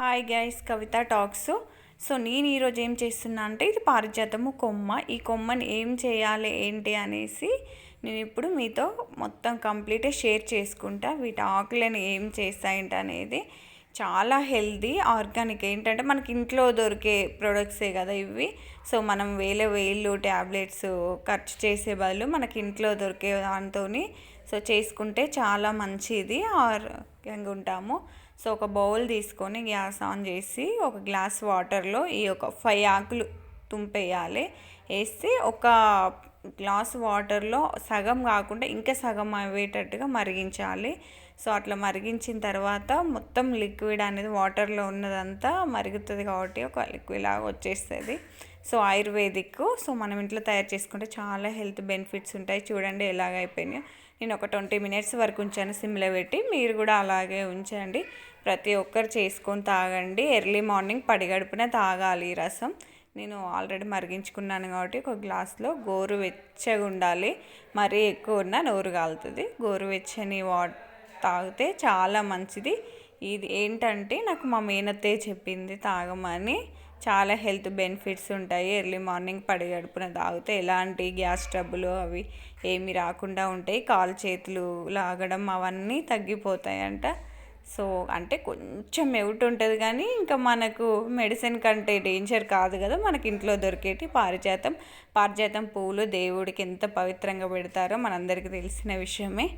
Hi guys Kavitha talks so నేను ఈరోజు ఏం చేస్తున్నా అంటే ఇది పారిజాతము కొమ్మ. ఈ కొమ్మని ఏం చేయాలి ఏంటి అనేసి నేను ఇప్పుడు మీతో మొత్తం కంప్లీట్గా షేర్ చేసుకుంటా. వీటి ఆకులను ఏం చేస్తాయంట అనేది చాలా హెల్దీ ఆర్గానిక్. ఏంటంటే మనకి ఇంట్లో దొరికే ప్రొడక్ట్సే కదా ఇవి. సో మనం వేల వేలు ట్యాబ్లెట్స్ ఖర్చు చేసే బదులు మనకి ఇంట్లో దొరికే దాంతో సో చేసుకుంటే చాలా మంచిది. ఆరోగ్యంగా ఉంటాము. సో ఒక బౌల్ తీసుకొని గ్యాస్ ఆన్ చేసి ఒక గ్లాస్ వాటర్లో ఈ ఒక ఫైవ్ ఆకులు తుంపేయాలి వేస్తే ఒక గ్లాస్ వాటర్లో సగం కాకుండా ఇంకా సగం అయ్యేటట్టుగా మరిగించాలి. సో అట్లా మరిగించిన తర్వాత మొత్తం లిక్విడ్ అనేది వాటర్లో ఉన్నదంతా మరుగుతుంది కాబట్టి ఒక లిక్విడ్ లాగా వచ్చేస్తుంది. So ayurvedic. సో మనం ఇంట్లో తయారు చేసుకుంటే చాలా హెల్త్ బెనిఫిట్స్ ఉంటాయి. చూడండి ఎలాగ అయిపోయినాయో. నేను ఒక ట్వంటీ మినిట్స్ వరకు ఉంచాను సిమ్లో పెట్టి. మీరు కూడా అలాగే ఉంచండి. ప్రతి ఒక్కరు చేసుకొని తాగండి. ఎర్లీ మార్నింగ్ పడిగడుపున తాగాలి ఈ రసం. నేను ఆల్రెడీ మరిగించుకున్నాను కాబట్టి ఒక గ్లాస్లో గోరు వెచ్చగా ఉండాలి. మరీ ఎక్కువ ఉన్నా నోరు కాలుతుంది. గోరువెచ్చని వాటర్ తాగితే చాలా మంచిది. ఇది ఏంటంటే నాకు మా మేనత్తే చెప్పింది తాగమని. చాలా హెల్త్ బెనిఫిట్స్ ఉంటాయి. ఎర్లీ మార్నింగ్ పడిగడుపున తాగితే ఎలాంటి గ్యాస్ ట్రబులు అవి ఏమి రాకుండా ఉంటాయి. కాలు చేతులు లాగడం అవన్నీ తగ్గిపోతాయంట. సో అంటే కొంచెం ఎవుట్ ఉంటుంది కానీ ఇంకా మనకు మెడిసిన్ కంటే డేంజర్ కాదు కదా మనకి ఇంట్లో దొరికేటి పారిజాతం. పారిజాతం పువ్వులు దేవుడికి ఎంత పవిత్రంగా పెడతారో మనందరికీ తెలిసిన విషయమే.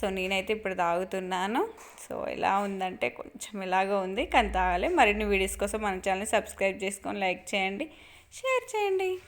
సో నేనైతే ఇప్పుడు తాగుతున్నాను. సో ఎలా ఉందంటే కొంచెం ఇలాగా ఉంది. కానీ తాగాలి. మరిన్ని వీడియోస్ కోసం మన ఛానల్ని సబ్స్క్రైబ్ చేసుకొని లైక్ చేయండి. షేర్ చేయండి.